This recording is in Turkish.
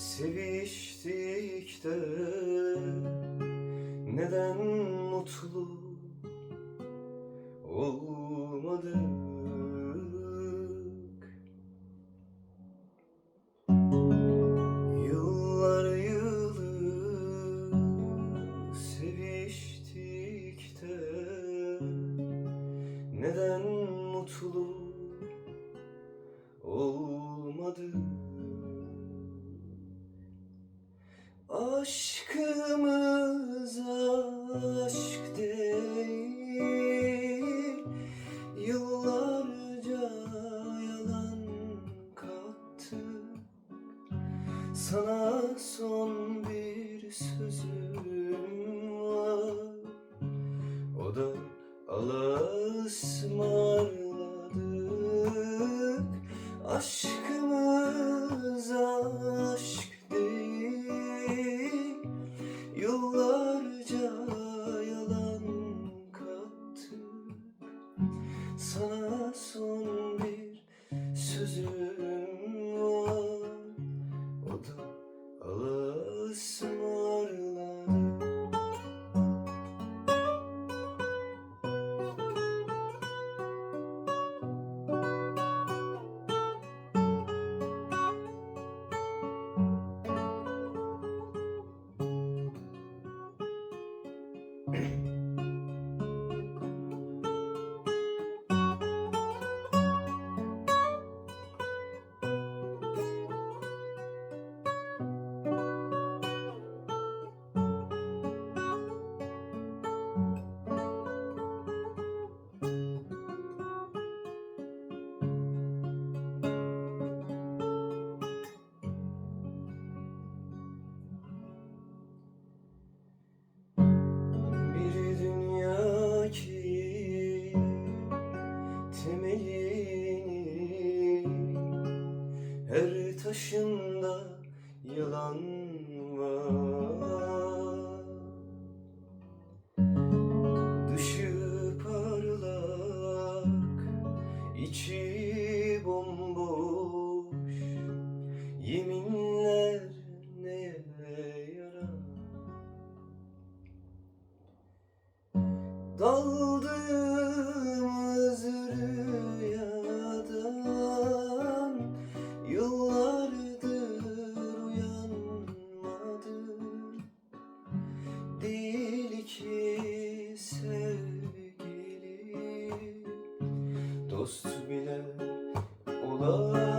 Seviştik de neden mutlu olmadık? Yıllar yılı seviştik de neden mutlu olmadık? Sana son bir sözüm var. O da Allah'a ısmarladık Aşkımız aşk değil. Yıllarca her taşında yalan var. Dışı parlak içi bomboş. Yeminler neye yarar? Daldığımız Dost bile olamadık